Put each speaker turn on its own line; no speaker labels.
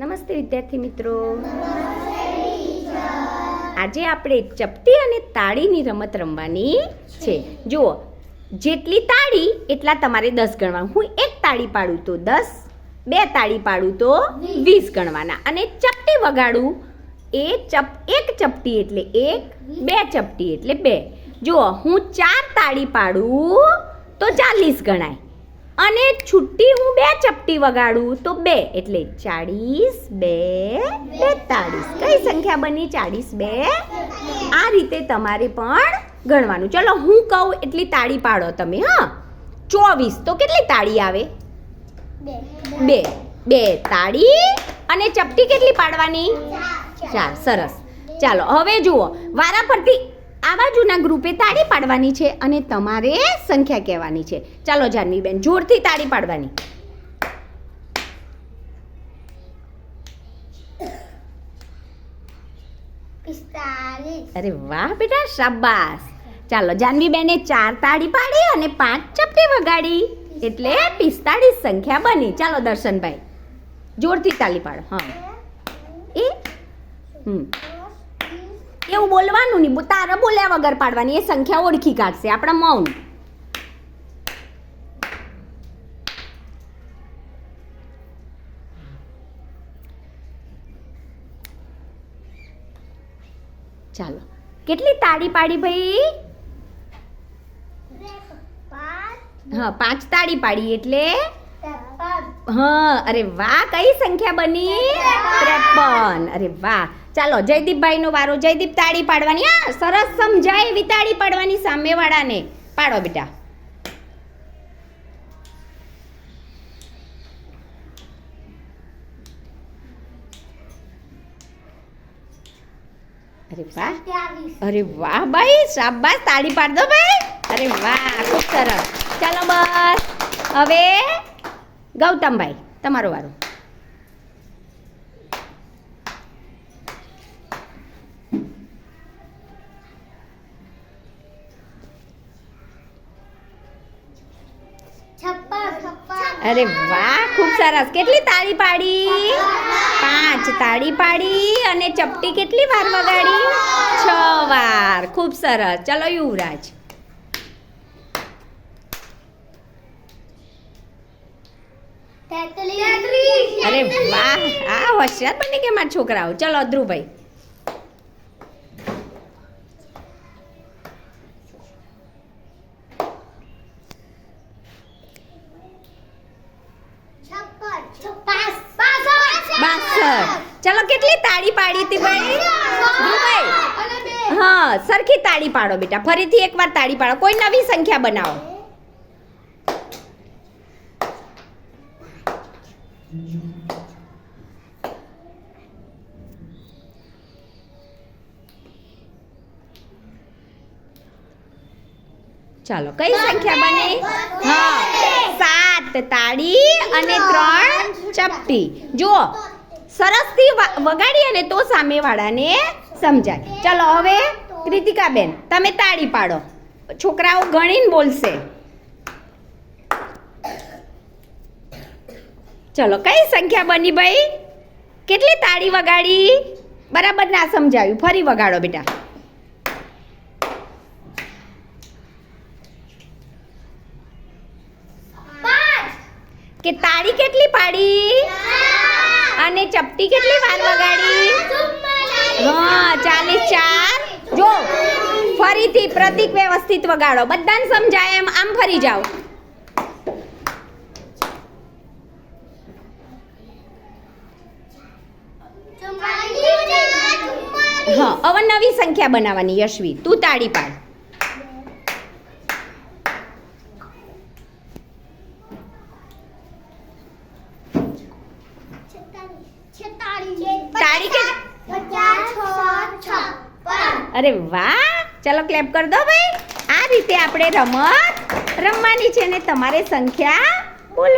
નમસ્તે વિદ્યાર્થી મિત્રો. આજે આપણે ચપટી અને તાળીની રમત રમવાની છે. જુઓ જેટલી તાળી એટલા તમારે દસ ગણવાનું. હું એક તાળી પાડું તો દસ બે તાળી પાડું તો વીસ. ગણવાના. અને ચપટી વગાડું એ ચપ એક ચપટી એટલે એક બે ચપટી એટલે બે. જુઓ હું ચાર તાળી પાડું તો ચાલીસ ગણાય. અને છુટ્ટી હું બે ચપટી વગાડું. તો બે એટલે ચાળીસ બે બેતાળીસ. કઈ સંખ્યા બની? ચાળીસ બે. આ રીતે તમારે પણ ગણવાનું. ચલો, હું કહું એટલી તાળી પાડો તમે, હા? ચોવીસ. તો કેટલી તાળી આવે? બે. બે તાળી. અને ચપટી કેટલી પાડવાની? ચાર. સરસ. ચાલો, હવે જુઓ. વારા ફરતી આ બાજુના ગ્રુપે તાળી પાડવાની છે અને તમારે સંખ્યા કહેવાની છે. ચાલો જાનવીબેન જોરથી તાળી પાડવાની. અરે વાહ બેટા શાબાશ. ચાલો જાનવીબેને ચાર તાળી પાડી અને પાંચ ચપટી વગાડી. એટલે પિસ્તાળીસ સંખ્યા બની. ચાલો દર્શનભાઈ જોરથી તાળી પાડો. હા. એ? હમ. એવું બોલવાનું નહીં. તારે બોલ્યા વગર પાડવાની. એ સંખ્યા ઓળખી કાઢશે. આપણા મૌન. ચાલો. કેટલી તાળી પાડી ભાઈ?
પાંચ
હા પાંચ તાળી પાડી એટલે? હા અરે વાહ કઈ સંખ્યા બની? ત્રેપન. અરે વાહ. ચાલો જયદીપભાઈ નો વારો, જયદીપ તાળી પાડવાની. હા સરસ સમજાય એવી તાળી પાડવાની સામેવાળાને. પાડો બેટા. અરે વાહ. અરે વાહ ભાઈ, શાબાશ તાળી પાડ દો ભાઈ. અરે વાહ, ખૂબ સરસ. ચાલો બસ. હવે ગૌતમભાઈ, તમારો વારો. અરે વાહ ખૂબ સરસ. કેટલી તાળી પાડી? પાંચ તાળી પાડી અને ચપટી કેટલી વાર વગાડી? છ વાર. ખૂબ સરસ. ચલો યુવરાજ. અરે વાહ આ હોશિયાર બની કે મારા છોકરાઓ? ચલો ધ્રુવભાઈ ચલો કેટલી તાળી પાડી હતી ભાઈ? ધ્રુવભાઈ હા સરખી તાળી પાડો બેટા. ફરીથી એકવાર તાળી પાડો. કોઈ નવી સંખ્યા બનાવો. ચાલો કઈ સંખ્યા બની? હા સાત તાળી અને ત્રણ ચપટી. જુઓ સરસથી વગાડીએ ને તો સામેવાળાને સમજાય. ચાલો હવે કૃતિકાબેન તમે તાળી પાડો. છોકરાઓ ગણીને બોલશે. ચલો કઈ સંખ્યા બની ભાઈ? કેટલી તાળી વગાડી? બરાબર ના સમજાવ્યું ફરી વગાડો બેટા. કે તાળી કેટલી પાડી? અને ચપટી કેટલી વાર વગાડી? હા ચાલીસ ચાર. જો ફરીથી પ્રતિક વ્યવસ્થિત વગાડો. બધાને સમજાય એમ? આમ ફરી જાઓ. હા હવે નવી સંખ્યા બનાવવાની યશવી. તું તાળી પાડ તાળી કે
પચાસ છ છપ્પન
અરે વાહ, ચલો ક્લેપ કર દો ભાઈ. આ રીતે આપણે રમત રમવાની છે ને તમારે સંખ્યા બોલ